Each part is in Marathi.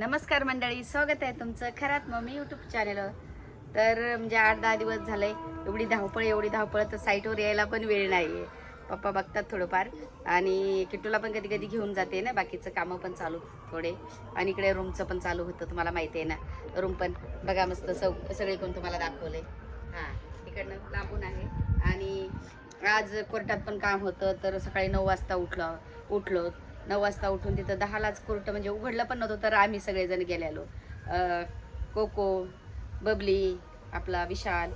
नमस्कार मंडळी स्वागत आहे तुमचं खरात मम्मी यूट्यूब चॅनलवर तर म्हणजे आठ दहा दिवस झाले एवढी धावपळ एवढी धावपळ तर साईटवर यायला पण वेळ नाही आहे पप्पा बघतात थोडंफार आणि किट्टूला पण कधी कधी घेऊन जाते ना बाकीचं कामं पण चालू थोडे. आणि इकडे रूमचं पण चालू होतं तुम्हाला माहिती आहे ना. रूम पण बघा मस्त सौ सगळे कोण तुम्हाला दाखवले हां इकडनं लांबून आहे. आणि आज कोर्टात पण काम होतं तर सकाळी नऊ वाजता उठलं उठलो. नऊ वाजता उठून तिथं दहालाच कोर्ट म्हणजे उघडलं पण नव्हतं तर आम्ही सगळेजण गेलेलो. कोको बबली आपला विशाल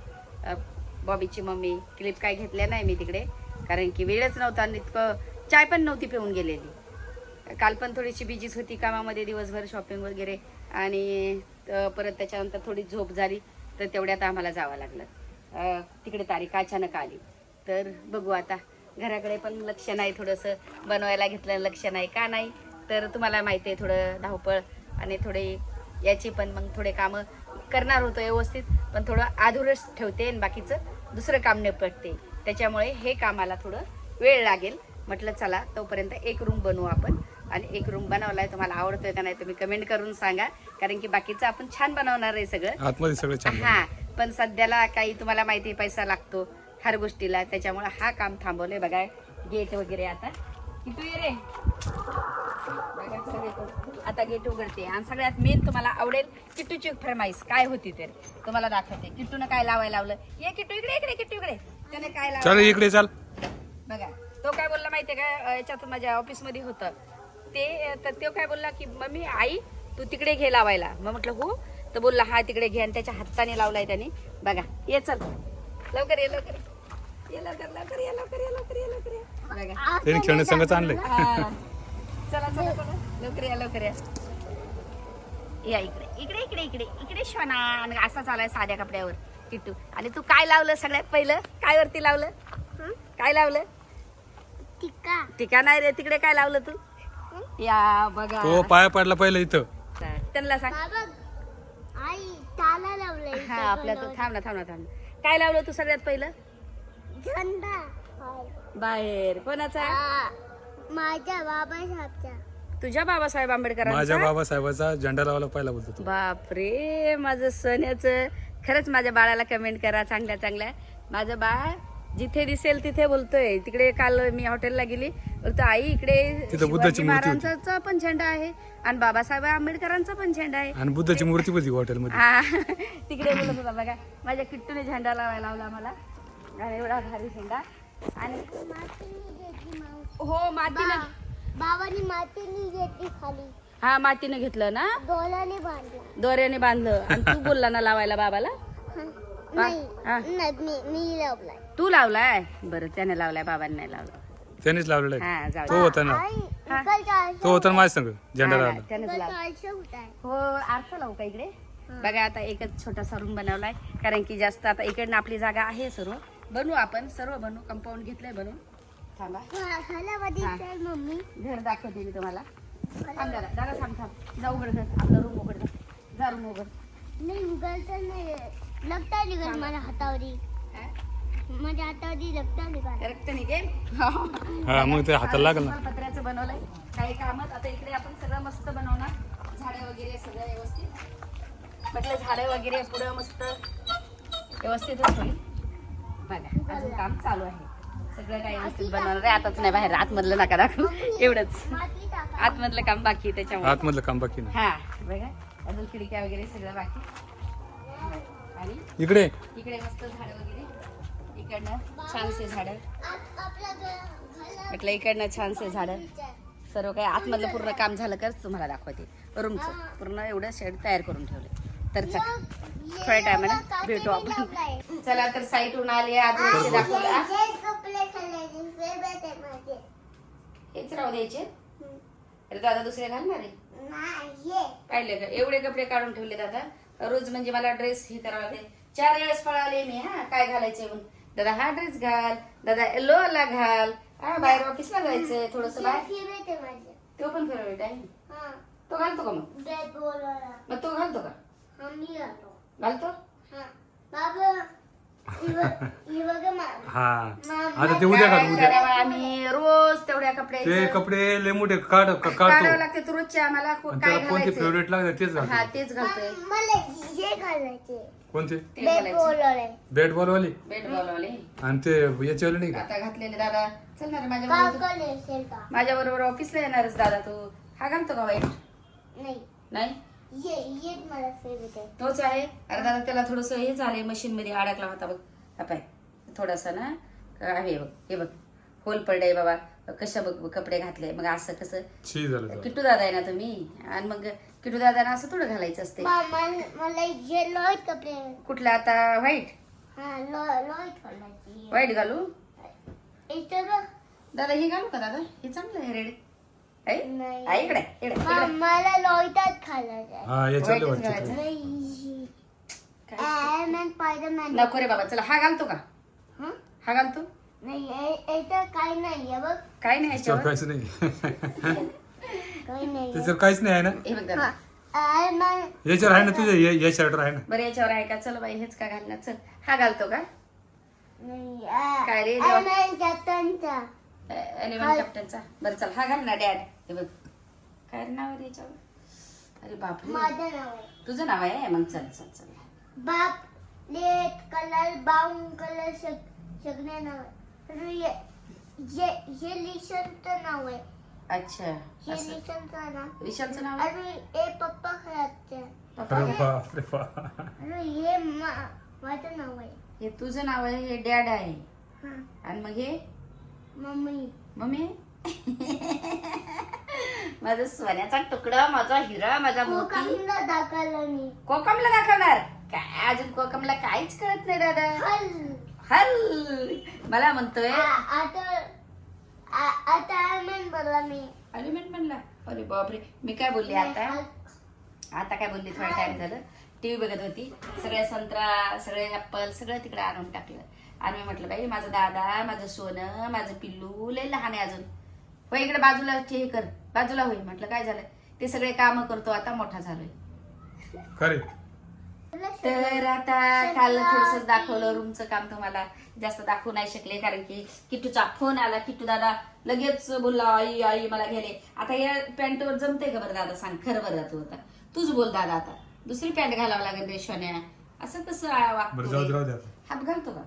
बॉबीची मम्मी क्लिप काय घेतल्या नाही मी तिकडे कारण की वेळच नव्हता आणि इतकं चाय पण नव्हती पिऊन गेलेली. काल पण थोडीशी बिजीच होती कामामध्ये दिवसभर शॉपिंग वगैरे आणि परत त्याच्यानंतर थोडी झोप झाली तर तेवढ्यात आम्हाला जावं लागलं. तिकडे तारीख अचानक आली. तर बघू आता घराकडे पण लक्ष नाही थोडंसं बनवायला घेतलं लक्ष नाही. का नाही? तर तुम्हाला माहिती आहे थोडं धावपळ आणि थोडे याची पण मग थोडे कामं करणार होतो व्यवस्थित पण थोडं अधुरच ठेवते आणि बाकीचं दुसरं काम निपटते. त्याच्यामुळे हे कामाला थोडं वेळ लागेल. म्हटलं चला तोपर्यंत एक रूम बनवू आपण. आणि एक रूम बनवलाय तुम्हाला आवडतोय का नाही तुम्ही कमेंट करून सांगा. कारण की बाकीचं आपण छान बनवणार आहे सगळं. हा पण सध्याला काही तुम्हाला माहिती पैसा लागतो. हर गोष्टीला. त्याच्यामुळे हा काम थांबवलंय बघा. गेट वगैरे आता. किटू ये रे. बघा सगळे आता गेट उघडते. आणि सगळ्यात मेन तुम्हाला आवडेल किट्टूची फरमाईस काय होती तर? तुम्हाला दाखवते. किट्टूनं काय लावायला लावलं? ये किट्टू इकडे इकडे किट्टू इकडे. त्याने काय चल लावलं इकडे चाल. बघा. तो काय बोलला माहितीये का? याच्यात माझ्या ऑफिसमध्ये होतं. ते तर तो काय बोलला की मम्मी आई तू तिकडे घे लावायला. मग म्हटलं हो. तर बोलला हा तिकडे घे. आणि त्याच्या हाताने लावलाय त्याने. बघा. ये चल. लवकर ये लवकर ये लवकर लवकर ये लवकर ये लवकर ये लवकर ये. बघा. त्याने खेळणं संगच आणलंय. हा. चला चला चला. लवकर या लवकर या. या इकडे इकडे इकडे इकडे. इकडे श्वाना आणि असा चालाय साध्या कपड्यावर. किट्टू आणि तू काय लावलं सगळ्यात पहिलं? काय वरती लावलं? काय लावलं? टिक्का टिका नाही रे. तिकडे काय लावलं तू? या बघा. तो पाया पडला पहिलं इथं. त्यांना सांग. बाबा आई ताला लावलंय हा आपल्या तू थांब ना थांब ना थांब ना. काय लावलं तू सगळ्यात पहिलं? झंडा बाहेर. कोणाचा? माझ्या बाबासाहेबचा. तुझ्या बाबासाहेब माझ्या आंबेडकरांचा बाबासाहेबाचा झेंडा लावायला पहिला बोलतो तो. बापरे माझं सोन्याचं खरंच माझ्या बाळाला कमेंट करा चांगल्या चांगल्या. माझं बाळ जिथे दिसेल तिथे बोलतोय. तिकडे काल मी हॉटेलला गेली. बोलतो आई इकडे तिथं बुद्धाची शिवाजी मूर्ती होती. महाराजांचा पण झेंडा आहे आणि बाबासाहेब आंबेडकरांचा पण झेंडा आहे. आणि बुद्धाची मूर्ती होती हॉटेलमध्ये हा. तिकडे बोलत होता बघा माझ्या किट्टूने झेंडा लावायला लावला मला. एवढा भारी झेंडा आणि मातीने घेतली मावशी. हो मातीनं. बाबांनी मातीने घेतली खाली. हा मातीनं घेतलं ना? डोलाने बांधला. दोऱ्याने बांधलं. आणि तू बोलला ना लावायला बाबाला. नाही नाही, मी मी लावलाय. तू लावलाय? बरं त्याने लावलाय बाबांनी नाही लावला. त्यानेच लावलेला आहे. हा तो. होता ना? हा. तो होता ना माझ्या संग? झेंडा हा, लावला. त्यानेच हो आरसा लावू का इकडे? बघा आता एकच छोटासा रूम बनवलाय. कारण की जास्त आता इकडनं आपली जागा आहे सर्व. बनवू आपण सर्व बनवू कंपाऊंड घेतलंय बनवून थांबा. मम्मी. घर दाखवते मी तुम्हाला. थांब जरा जरा थांब थांब. जा उघड घर आपलं रूम उघड जा. जा रूम उघड. नाही उघडतं नाही लगता निघाल माझ्या हातावरी. हा? माझ्या हातावरी लगता निघाल रक्त निघेल? हा मग ते हाताला लागल ना. पत्र्याचं बनवलंय. काही कामात आता इकडे आपण सगळं मस्त बनवणार. झाडे वगैरे सगळं व्यवस्थित. म्हटलं झाडे वगैरे पुढं मस्त व्यवस्थितच होईल. बघा अजून काम चालू आहे. सगळं काही व्यवस्थित बनवणार आहे. आताच नाही बाहेर आतमधलं नका दाखवू. एवढंच. माती टाका. आतमधलं काम बाकी आहे त्याच्यामुळे. आतमधलं काम बाकी नाही. हा बघा. अजून खिडक्या वगैरे सगळं बाकी. आणि इकडे. इकडे मस्त झाडं वगैरे. इकडनं छानसे झाडं. म्हटलं इकडनं छानसे झाडं. सर्व काही आतमधलं पूर्ण काम झालं कर तुम्हाला दाखवते. रूमचं. पूर्ण एवढं शेड तयार करून ठेवले तर चला थोड्या भेटू आपण. चला तर साईटहून आले आजूबाजूचे दाखवलं. आ? हेच घालायचे राहू द्यायचे. अरे दादा दुसरे घालणार आहे? पाहिले का? एवढे कपडे काढून ठेवले दादा. रोज म्हणजे मला ड्रेस हे करावा लागते चार वेळेस पळाले मी हा. काय घालायचंय म्हणून? दादा हा ड्रेस घाल. दादा येलो ला घाल. हा बाहेर ऑफिसला जायचंय थोडस बाहेर. तो पण फेवरेट आहे. तो घालतो का मग? मग तो घालतो का? हा घालतो घालतो हा बाबा ही ही हा मा- आता ते उद्या काढ उद्या करावं आम्ही रोज तेवढ्या ते कपड्याचे कपडे लय मोठे काढ का- काढावं काढतो लागते तर रोजचे आम्हाला को- आणि काय त्याला कोणते घालायचे? फेवरेट लागतात तेच हा घालतो. तेच घालतोय. मला हे घालायचे. कोणते? ते बेट घालायचे. बोलवलंय बॅट बॉल वाले? बेट आणि ते याच्यावाले नाही का? आता घातलेले दादा. चल ना रे माझ्या का बरोबर कले असेल का माझ्या बरोबर ऑफिसला येणारच दादा तू. हा घालतो का वाईट? नाही. नाही? ये ये मला फेवरेट आहे. तोच आहे? अरे दादा त्याला थोडस हे झालंय मशीन मध्ये अडकला होता बघ. हा पाय. थोडासा ना का- हे बघ हे बघ. होल पडलंय बाबा. कशा बघ कपडे घातले मग असं कसं? छी झालं तर. किट्टू दादा आहे ना तुम्ही? आणि मग किट्टू दादा असं थोडं घालायचं असते. मा- मला मला ये लॉईट कपडे. कुठलं आता? व्हाईट? हा लॉईट घालायचे. व्हाईट घालू? इथं बघ. दादा हे घालू का दादा? हे चांगलं आहे रेड. इकडे इकडे. मला हा वाटतं स्पायडरमॅन. नको रे बाबा चला हा घालतो का? हं? हा घालतो नाही ए- याच्यात काही नाही आहे बघ. काय नाही त्याच्यावर काहीच नाही. काही नाही त्याच्यावर काहीच नाही आहे ना? हे बघ दादा आयरमॅन याच्यावर आहे ना तुझ्या या- या शर्टवर आहे ना? बरं याच्यावर आहे का? चल बाई हेच का घालणार? चल हा घालतो का? नाही काय रे देवा? आयरमॅन कॅप्टनचा एलिमेंट कॅप्टनचा बरं चल हा घाल ना डॅड हे बघ. काय नाव आहे रे याच्यावर? अरे बापरे. माझं नाव आहे. तुझं नाव आहे? मग चल चल चल. बाप लेट कलर बाउन कलर सगळे नाव आहे. ये ये ये लिशनचं नाव आहे. अच्छा हे असं. लिशनचं नाव विशालचं नाव आहे? अरे हे पप्पा खेळायचे. पप्पा अरे हे- बाप रे बाप. अरे हे मा- माझं नाव आहे. हे तुझं नाव आहे हे डॅड आहे. हा. आणि मग हे? मम्मी. मम्मी? माझा सोन्याचा तुकडा माझा हिरा माझा मोती. कोकमला दाखवलं मी. कोकमला दाखवणार? काय अजून कोकमला काहीच कळत नाही दादा. हल. हल. मला म्हणतोय आ- आता आ- आता आयरमॅन बोलला मी. म्हणला? अरे बापरे. मी काय बोलली आता? आता काय बोलली? थोडा टाइम झालं. टीव्ही बघत होती. सगळे संत्रा सगळे ऍपल सगळं तिकडे आणून टाकलं. आणि मी म्हटलं बाई माझा दादा माझं सोनं माझं पिल्लू लय लहान आहे अजून. होय इकडे बाजूला हे कर. बाजूला होईल म्हटलं काय झालं? ते सगळे काम करतो आता मोठा झालोय. खरे. तर आता काल थोडस दाखवलं रूमचं काम तुम्हाला. जास्त दाखवू नाही शकले कारण की किट्टूचा फोन आला. किट्टू दादा लगेच बोलला आई आई मला गेले आता या पॅन्टवर जमते का बरं दादा? सांग खरं बरं तू आता तूच बोल दादा आता. दुसरी पॅन्ट घालावं लागेल रेशोन्या असं कसं बरं जाऊ दे वागतो राहू दे आता. हात घालतो का?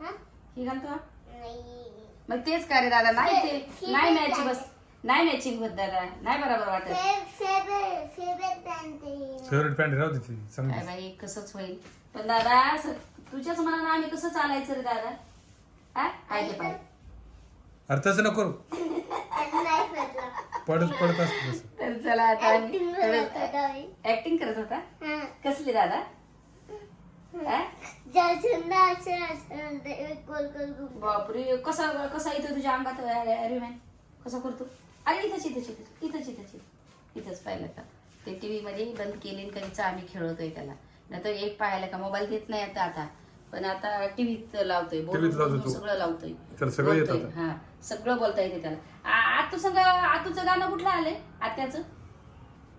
हा? घालतो नाही. मग तेच का रे दादा? नाही ते नाही हे मॅचिंग बस नाही मॅचिंग होत दादा. नाही बरोबर वाटत. फेवरेट पॅन्ट आहे. फेवरेट पॅन्ट राहू दे ती. काय समजा बाई कसंच होईल. पण दादा असं तुझ्याच मनानं आम्ही कसं चालायचं रे दादा? हा? काय ते पाहिजे अरे तसं नको करू. पडत पडत असत तसं. तर चला आता Acting करत होता मी. ऍक्टिंग करत होता हा. कसली दादा हा? जास्वंदा असं असं ते गोल गोल घुम- बापरे कसा कसा इथं तुझ्या अंगात अरिमॅन कसा करतो अरे इथंच इथंच इथंच इथंच इथंच इथंच. इथंच पाहिलं का ते टीव्ही मध्ये बंद केले आणि कधीच आम्ही खेळवतोय त्याला नाहीतर एक पाहायला का मोबाईल घेत नाही आता आता पण आता टीव्हीत लावतोय बोलून टीव्हीत लावतो बोलून तो. सगळं लावतोय त्याला सगळं येतं बोलतोय. आता. हा सगळं बोलता येते त्याला आ- आतू संग आतूचं गाणं कुठलं आलंय? आत्याचं.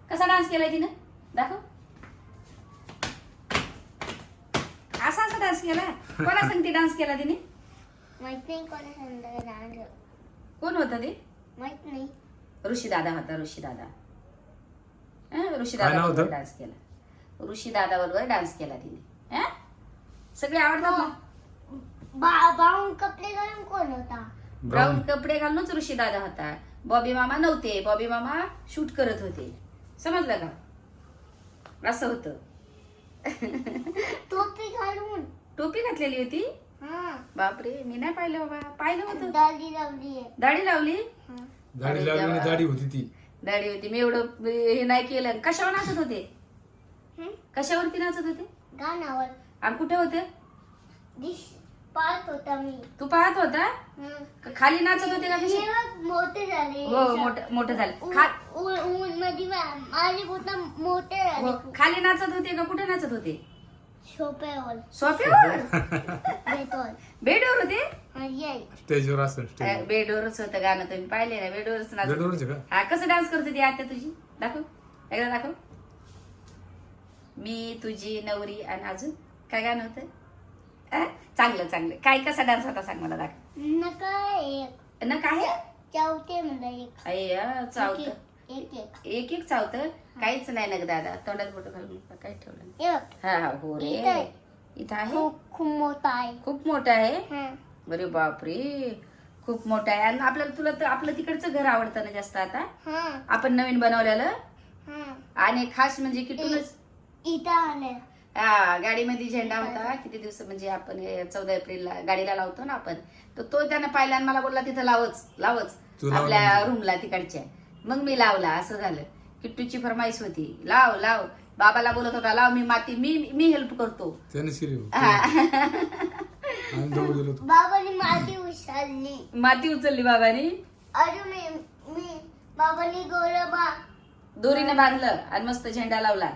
कसा डान्स केलाय तिनं? दाखव. असा असा डान्स केला? कोणा सांगते डान्स केला तिने? माहीत नाही कोणा सांगितलं डान्स कोण होतं ते? माहीत नाही. ऋषी दादा होता ऋषी दादा हं? ऋषी दादा? डान्स केला. ऋषी दादा बरोबर डान्स केला तिने. हं? सगळे आवडतात ना? बा बाऊन कपडे घालून कोण होता? ब्राऊन कपडे घालूनच ऋषी दादा होता. बॉबी मामा नव्हते. बॉबी मामा शूट करत होते. समजलं का? असं होतं. टोपी घालून. टोपी घातलेली होती? हा. बापरे मी नाही पाहिलं बाबा. पाहिलं होतं. दाढी लावली दाढी लावली? हा. दाढी लावली. दाढी होती ती. दाढी होती. मी एवढं हे नाही केलं. कशावर नाचत होते? हं? कशावरती नाचत होते? गाण्यावर. आणि कुठे होते? दिस पाहत होता मी. तू पाहत होता? हं. का खाली नाचत होते का कशी मोठे झाले. हो मोठं मोठं झालं. खा उ- उ- उ- मध्ये मा- माझे बोट मोठे हो, झाले खाली नाचत होते का कुठे नाचत होते? सोप्यावर सोफ्यावर बेटवर. बेडवर होते? हा, ये स्टेजवर असतं अ, स्टेजवर बेडवरच होतं गाणं तुम्ही पाहिले ना बेडवरच नाचत बेडवरच आहे का? हा कसं डान्स करते ती आत्या तुझी? दाखव. एकदा दाखव. मी तुझी नवरी आणि अजून? काय गाणं होतं? चांगलं चांगलं. काय कसा डान्स होता सांग मला दाख. न काय चावते मला एक. अय्या चावत. एक चावत? काहीच नाही ना दादा. तोंडात बोट घालून काय ठेवलं. हे हा इथं रे. आहे. इथं आहे? खूप मोठा आहे. खूप मोठा आहे? अरे बापरे. खूप मोठा आहे. आणि आपल्याला तुला तर आपलं तिकडचं घर आवडतं ना जास्त आता? आपण नवीन बनवलेलं? आणि खास म्हणजे किटूनच इथं आले हा गाडीमध्ये झेंडा होता. किती दिवस म्हणजे आपण चौदा एप्रिलला गाडीला लावतो ना आपण तर तो त्यानं पाहिला आणि मला बोलला तिथं लावच लावच आपल्या म्हणजे? रूमला तिकडच्या. मग मी लावला असं झालं. किट्टूची फरमाईश होती लाव लाव. बाबाला बोलत होता लाव मी माती मी मी हेल्प करतो. बाबांनी माती उचलली. माती उचलली बाबानी? अरे मी मी बाबांनी गोरबा दोरीने बांधलं आणि मस्त झेंडा लावला.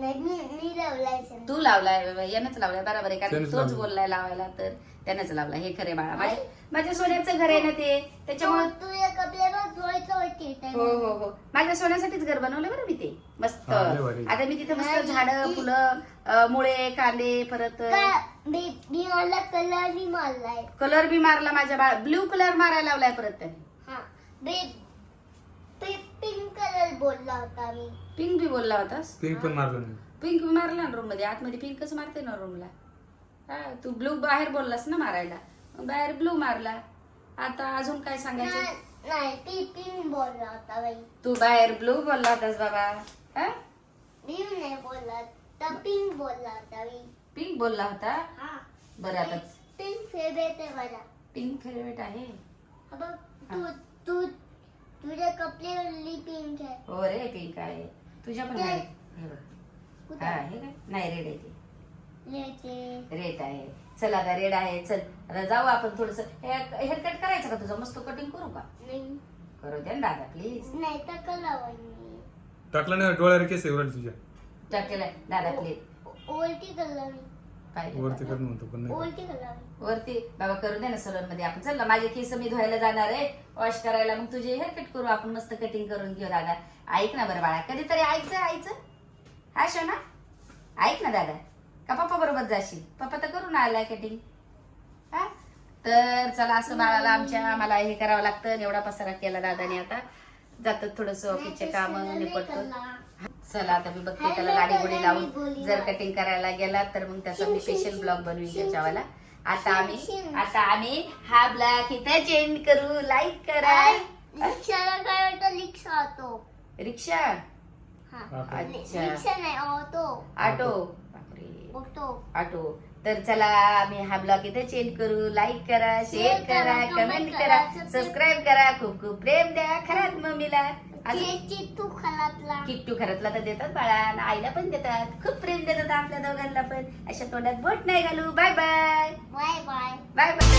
नाही मी मी लावलाय तू लावलाय यानंच लावलाय. बरोबर आहे कारण त्यानंच तोच लावलाय. बोललाय लावायला तर त्यानंच लावला हे खरे बाळा. माझ्या माझ्या सोन्याचं घर आहे ना ते. त्याच्यामुळे तुझ्या कपड्यावर धुवायचं होती हो हो हो. माझ्या सोन्यासाठीच घर बनवलं बरं मी ते. मस्त. हा. आता मी तिथे मस्त झाडं ती- फुलं अं, मुळे कांदे परत मी मला कलरनी मारलाय. कलर बी मारला माझ्या बाळ ब्ल्यू कलर मारायला लावलाय परत त्याने. हा. पिंक कलर बोलला होता मी. पिंक बी बोलला होतास? पिंक पण मारलं नाही. पिंक मारला ना रूममध्ये? आतमध्ये पिंकच मारते ना रूमला हा तू ब्लू बाहेर बोललास ना मारायला. मग बाहेर ब्लू मारला. आता अजून काय सांगायचं? नाही नाही, ती पिंक बोलला होता बाई. तू बाहेर ब्लू बोलला होतास बाबा. हा? मी नाही बोलला तर पिंक बोलला होता मी पिंक बोलला होता? हा. बरं आता पिंक फेवरेट आहे मला पिंक फेवरेट आहे? हा. बघ तू पिंक आहे. हो रे पिंक आहे. तुझ्या पण आहे हे बघ. कुठे? हा हे काय? नाही रेड आहे ते. रेड आहे. चल आता रेड आहे. चल आता जाऊ आपण थोडस. हेअर कट करायचं का तुझं? मस्त कटिंग करू का? नाही. करू दे ना दादा प्लीज नाही तर टाकलं नाही डोळ्यावर केस तुझ्या. टाकेला दादा प्लीज ओलटी कलर पाहिजे वरती दादा. कर म्हणतो पण नाही वरती बाबा करू दे ना सलून मध्ये आपण चल ना माझे केस मी धुवायला जाणार आहे. वॉश करायला मग तुझे हेअर कट करू. आपण मस्त कटिंग करून घेऊ दादा. ऐक ना बरं बाळा कधीतरी ऐकचं आईचं हा शोना? ऐक ना दादा. का पप्पा बरोबर जाशील? पप्पा तर करून आलाय कटिंग हा? तर चला असं बाळाला आमच्या मला हे करावं लागतं. आणि एवढा पसारा केला दादाने आता. जातात थोडस ऑफिसचे काम निपटतो चला आता मी बघते त्याला गाडी गोडी लावून जर कटिंग करायला गेला तर मग त्याचा मी स्पेशल ब्लॉग बनवीन त्याच्यावाला. आता आम्ही आता आम्ही हा ब्लॉग इथे चेंज करू. लाईक करा. रिक्षाला काय वाटतं? रिक्षा ऑटो. रिक्षा? हा. ऑटो. अच्छा. रिक्षा नाही ऑटो. ऑटो. बापरे. ऑटो. ऑटो. तर चला आम्ही हा ब्लॉग इथे चेंज करू. लाईक करा शेअर करा कमेंट करा सबस्क्राईब करा. खूप खूप प्रेम द्या खरात मम्मीला. चिट्टू किट्टू घरातला तर देतात बाळा आणि आईला पण देतात. खूप प्रेम देतात आपल्या दोघांना पण. अशा तोंडात बोट नाही घालू. Bye bye. Bye bye. Bye bye.